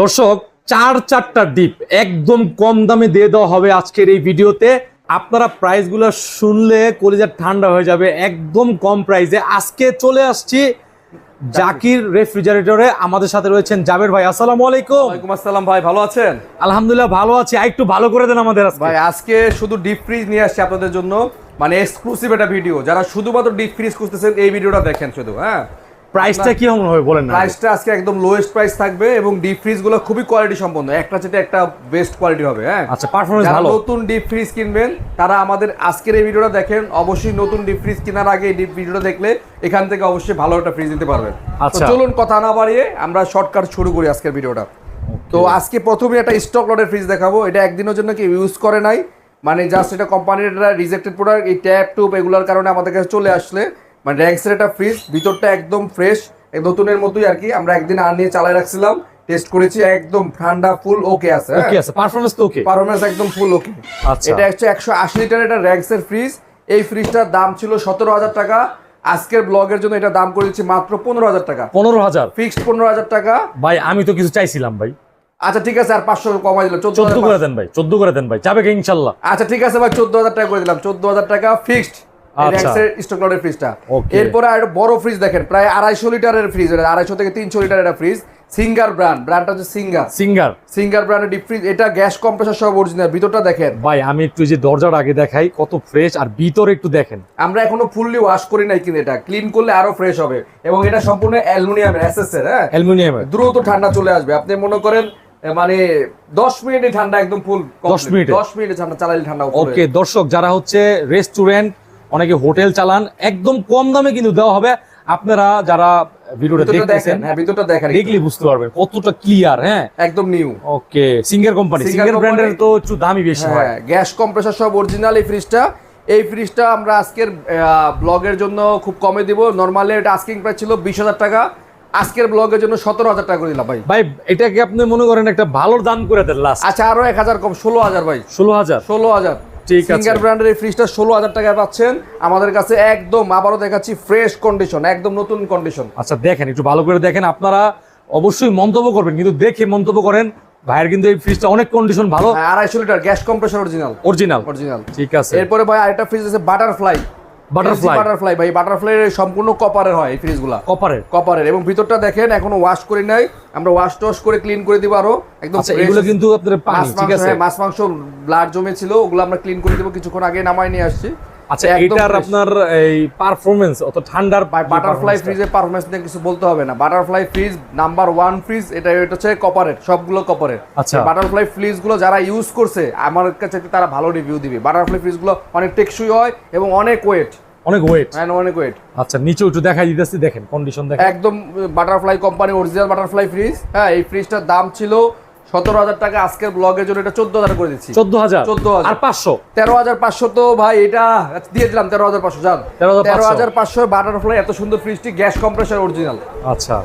দর্শক চার চারটা ডিপ একদম কম দামে দিয়ে দেওয়া হবে আজকের এই ভিডিওতে। আপনারা প্রাইসগুলো শুনলে কলিজা ঠান্ডা হয়ে যাবে একদম কম প্রাইসে আজকে চলে আসছি জাকির রেফ্রিজারেটরে আমাদের সাথে রয়েছেন জাবের ভাই। আসসালামু আলাইকুম। ওয়ালাইকুম আসসালাম ভাই ভালো আছেন? আলহামদুলিল্লাহ ভালো আছি। একটু ভালো করে দেন আমাদের ভাই আজকে শুধু ডিপ ফ্রিজ নিয়ে আসছি আপনাদের জন্য। মানে এক্সক্লুসিভ একটা ভিডিও যারা শুধুমাত্র ডিপ ফ্রিজ খুঁজতেছেন এই ভিডিওটা দেখেন শুধু হ্যাঁ? প্রাইসটা কি হবে বলেন না প্রাইসটা আজকে একদম লোয়েস্ট প্রাইস থাকবে এবং ডিপ ফ্রিজগুলো খুবই কোয়ালিটি সম্পন্ন। একটা চেটে একটা বেস্ট কোয়ালিটি হবে হ্যাঁ? আচ্ছা পারফরমেন্স যারা ভালো। নতুন ডিপ ফ্রিজ কিনবেন তারা আমাদের আজকের এই ভিডিওটা দেখেন। অবশ্যই নতুন ডিপ ফ্রিজ কেনার আগে এই ডিপ ভিডিওটা দেখলে এখান থেকে অবশ্যই ভালো একটা ফ্রিজ নিতে পারবেন। আচ্ছা। চলুন কথা না বাড়িয়ে আমরা শর্টকাট শুরু করি আজকের ভিডিওটা। তো আজকে প্রথমে একটা স্টক লটের ফ্রিজ দেখাবো। এটা একদিনের জন্য কি ইউজ করে নাই। মানে জাস্ট এটা কোম্পানির রিজেক্টেড প্রোডাক্ট এই ট্যাপ টুপ এগুলোর কারণে আমাদের কাছে চলে আসলে। মানে র্যাঙ্কসের একটা ফ্রিজ ভিতরটা একদম ফ্রেশ নতুনের মতোই আর কি। আমরা একদিন আর নিয়ে চালাই রাখছিলাম টেস্ট করেছি একদম ঠান্ডা ফুল ওকে আছে হ্যাঁ? ওকে আছে পারফরমেন্স তো ওকে পারফরমেন্স একদম ফুল ওকে আচ্ছা। এটা হচ্ছে একশো আশি লিটার এটা র্যাঙ্কসের ফ্রিজ এই ফ্রিজটার দাম ছিল সতেরো হাজার টাকা। আজকের ব্লগের জন্য এটা দাম করে দিচ্ছি মাত্র পনেরো হাজার টাকা। পনেরো হাজার? ফিক্সড পনেরো হাজার টাকা। ভাই আমি তো কিছু চাইছিলাম ভাই। আচ্ছা ঠিক আছে আর পাঁচশো কমাই দিলাম চোদ্দ চোদ্দ করে দেন ভাই চোদ্দ করে দেন ভাই। যাবে কি ইনশাল্লাহ? আচ্ছা ঠিক আছে ভাই চোদ্দ হাজার টাকা করে দিলাম চোদ্দ হাজার টাকা ফিক্সড আচ্ছা। ফ্রিজটা এরপরে আর বড় ফ্রিজ দেখেন প্রায় আড়াইশো লিটারের ফ্রিজ আড়াইশো থেকে তিনশো একটা ফ্রিজ সিঙ্গার ব্র্যান্ড ব্র্যান্ডটা হচ্ছে সিঙ্গার সিঙ্গার সিঙ্গার ব্র্যান্ডের ডিপ ফ্রিজ এটা গ্যাস কম্প্রেসার অরিজিনাল ভিতরটা দেখেন। ভাই আমি একটু যে দরজার আগে দেখাই কত ফ্রেশ আর ভিতরে একটু দেখেন। আমরা এখনও ফুললি ওয়াশ করি নাই কিন্তু এটা। ক্লিন করলে আরও ফ্রেশ হবে। এবং এটা সম্পূর্ণ অ্যালুমিনিয়ামের হ্যাঁ? অ্যালুমিনিয়ামের। দ্রুত ঠান্ডা চলে আসবে। আপনি মনে করেন মানে দশ মিনিটে ঠান্ডা একদম ফুল 10 মিনিটে? দশ মিনিটে ঠান্ডা চালালে ঠান্ডা ওকে দর্শক যারা হচ্ছে রেস্টুরেন্ট অনেকে হোটেল চালান একদম কম দামে কিন্তু দেওয়া হবে। আপনারা যারা ভিডিওটা দেখতেছেন হ্যাঁ ভিতরটা দেখেন। দেখলে বুঝতে পারবেন কতটা ক্লিয়ার হ্যাঁ? একদম new okay Singer company Singer ব্র্যান্ডের তো একটু দামই বেশি হয়। হ্যাঁ গ্যাস কম্প্রেসার সব অরিজিনাল এই ফ্রিজটা এই ফ্রিজটা আমরা আজকের ব্লগের জন্য খুব কমে দিব। নর্মালি এটা আস্কিং প্রাইস ছিল বিশ হাজার টাকা। আজকের ব্লগের জন্য সতেরো হাজার টাকা করে দিলাম ভাই। ভাই এটাকে আপনি মনে করেন একটা ভালো দাম করে দেন লাস্ট আচ্ছা আরও এক হাজার কম ষোলো হাজার ভাই। ষোলো হাজার? ষোলো হাজার। ঠিক আছে। সিঙ্গার ব্র্যান্ডের এই ফ্রিজটা ষোলো হাজার টাকায় পাচ্ছেন। আমাদের কাছে একদম আবারও দেখাচ্ছি ফ্রেশ কন্ডিশন একদম নতুন কন্ডিশন আচ্ছা দেখেন একটু ভালো করে দেখেন আপনারা। অবশ্যই মন্তব্য করবেন কিন্তু দেখে মন্তব্য করেন। ভাইয়ের কিন্তু এই ফ্রিজটা অনেক কন্ডিশন ভালো। আড়াইশো litre gas compressor original original original ঠিক আছে। এরপরে ভাই আরেকটা ফ্রিজ আছে বাটারফ্লাই Butterfly। বাটারফ্লাই ভাই। বাটারফ্লাই সম্পূর্ণ কপারের হয় এই ফ্রিজগুলো কপারের কপারের এবং ভিতরটা দেখেন এখনও ওয়াশ করি নাই। আমরা ওয়াশ টস করে ক্লিন করে দিব আরও। একদম আচ্ছা এগুলো কিন্তু আপনাদের পানি ঠিক আছে? হ্যাঁ, মাছ মাংস ব্লাড জমে ছিল ওগুলো আমরা ক্লিন করে দিব। কিছুক্ষণ আগে নামাই নিয়ে আসছি। আচ্ছা এটার আপনার এই পারফরমেন্স অত ঠান্ডার বাটারফ্লাই ফ্রিজের পারফরমেন্স নিয়ে কিছু বলতে হবে না। Butterfly fridge number one fridge এটা এটা হচ্ছে কপারের সবগুলো কপারের আচ্ছা। বাটারফ্লাই ফ্রিজগুলো যারা ইউজ করছে আমার কাছে তারা ভালো রিভিউ দিবে। বাটারফ্লাই ফ্রিজগুলো অনেক টেকসই হয় এবং অনেক ওয়েট অনেক ওয়েট হ্যাঁ অনেক ওয়েট আচ্ছা নিচে একটু দেখাই দিতেছি দেখেন কন্ডিশন দেখেন। একদম butterfly company original butterfly fridge হ্যাঁ এই ফ্রিজটার দাম ছিল সতেরো হাজার টাকা আজকের ব্লগের জন্য এটা চোদ্দ হাজার করে দিচ্ছি। চোদ্দ হাজার? 14,000 আর পাঁচশো? তেরো হাজার পাঁচশো তো ভাই এটা দিয়ে দিলাম তেরো হাজার পাঁচশো যান তেরো হাজার পাঁচশো। বাটারফ্লাই এত সুন্দর ফ্রিজটি গ্যাস কম্প্রেসার অরিজিনাল আচ্ছা।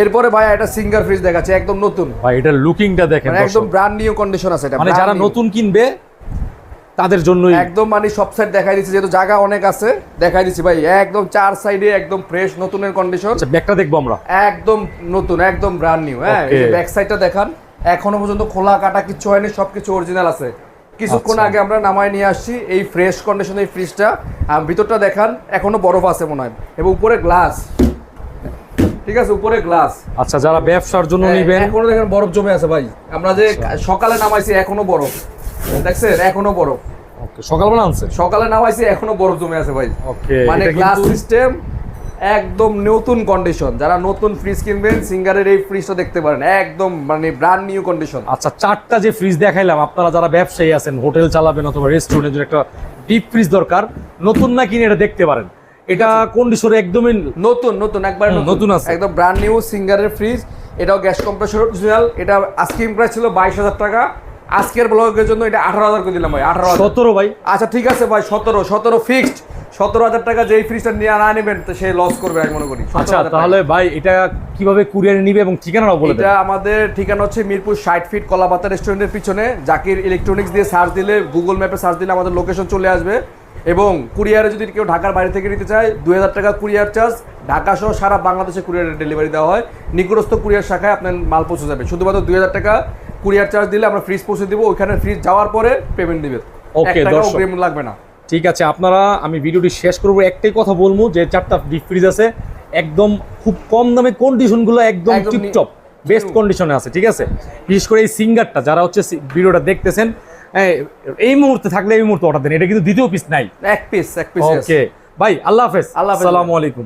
এরপরে ভাই এটা সিঙ্গার ফ্রিজ দেখাচ্ছে একদম নতুন। ভাই এটার লুকিংটা দেখেন মানে একদম। ব্র্যান্ড নিউ কন্ডিশন আছে এটা মানে যারা নতুন কিনবে তাদের জন্য একদম মানে সব সাইড দেখাই দিচ্ছি যেহেতু জায়গা অনেক আছে দেখাই দিচ্ছি ভাই একদম চার সাইডে একদম ফ্রেশ নতুনের কন্ডিশন আচ্ছা ব্যাগটা দেখব আমরা। একদম নতুন একদম ব্র্যান্ড নিউ হ্যাঁ. ব্যাক সাইডটা দেখান। এখনও পর্যন্ত খোলা কাটা কিছু হয়নি সবকিছু অরিজিনাল আছে। কিছুক্ষণ আচ্ছা। আগে আমরা নামায় নিয়ে আসছি এই ফ্রেশ কন্ডিশন এই ফ্রিজটা ভিতরটা দেখান এখনও বরফ আছে মনে হয়। এবং উপরে গ্লাস ঠিক আছে উপরে গ্লাস আচ্ছা যারা ব্যবসার জন্য নিবেন এখনও দেখেন বরফ জমে আছে ভাই। আমরা যে সকালে নামাইছি এখনও বরফ। দেখছেন? এখনও বরফ। ওকে সকালবেলা আনছে? সকালে নামাইছি এখনও বরফ জমে আছে ভাই। ওকে মানে গ্লাস সিস্টেম একদম নতুন কন্ডিশন যারা নতুন ফ্রিজ কিনবেন সিঙ্গারের এই ফ্রিজটা দেখতে পারেন। একদম মানে ব্র্যান্ড নিউ কন্ডিশন আচ্ছা চারটা যে ফ্রিজ দেখাইলাম আপনারা যারা ব্যবসায়ী আছেন হোটেল চালাবেন অথবা রেস্টুরেন্টের জন্য একটা ডিপ ফ্রিজ দরকার নতুন না কিনে এটা দেখতে পারেন। এটা কন্ডিশনে একদমই নতুন নতুন একবার নতুন। আছে। একদম ব্র্যান্ড নিউ সিঙ্গারের ফ্রিজ এটাও গ্যাস কম্প্রেসর অরিজিনাল এটা আস্কিং প্রাইস ছিল বাইশ হাজার টাকা। আজকের ব্লগের জন্য এটা আঠারো হাজার করে দিলাম ভাই আঠারো সতেরো ভাই। আচ্ছা ঠিক আছে ভাই সতেরো সতেরো ফিক্সড সতেরো হাজার টাকা যেই ফ্রিজটা নিয়ে না নেবেন তো সে লস করবে আমি মনে করি। আচ্ছা তাহলে ভাই এটা কীভাবে কুরিয়ারে নিবে এবং ঠিকানাটাও বলে এটা আমাদের ঠিকানা হচ্ছে মিরপুর ষাট ফিট কলাপাতা রেস্টুরেন্টের পিছনে। জাকির ইলেকট্রনিক্স দিয়ে সার্চ দিলে গুগল ম্যাপে সার্চ দিলে আমাদের লোকেশন চলে আসবে। এবং কুরিয়ারে যদি কেউ ঢাকার বাইরে থেকে নিতে চায় দুই হাজার টাকা কুরিয়ার চার্জ ঢাকা সহ সারা বাংলাদেশে কুরিয়ার ডেলিভারি দেওয়া হয়। নিকটস্থ কুরিয়ার শাখায় আপনার মাল পৌঁছে যাবে। শুধুমাত্র দুই হাজার টাকা কুরিয়ার চার্জ দিলে আমরা ফ্রিজ পৌঁছে দিব। ওইখানে ফ্রিজ যাওয়ার পরে পেমেন্ট দিবে। দর্শক। লাগবে না। ঠিক আছে আপনারা আমি ভিডিওটি শেষ করব একটাই কথা বলব যে চারটা ডিপ ফ্রিজ আছে একদম খুব কম দামে কন্ডিশনগুলো একদম টিপটপ বেস্ট কন্ডিশনে আছে ঠিক আছে? বিশেষ করে এই সিঙ্গারটা যারা হচ্ছে ভিডিওটা দেখতেছেন এই- মুহূর্তে থাকলে এই মুহূর্তে অর্ডার দেন এটা কিন্তু দ্বিতীয় পিস নাই। এক পিস এক পিস ওকে ভাই আল্লাহ হাফেজ। আল্লাহ। আসসালামু আলাইকুম।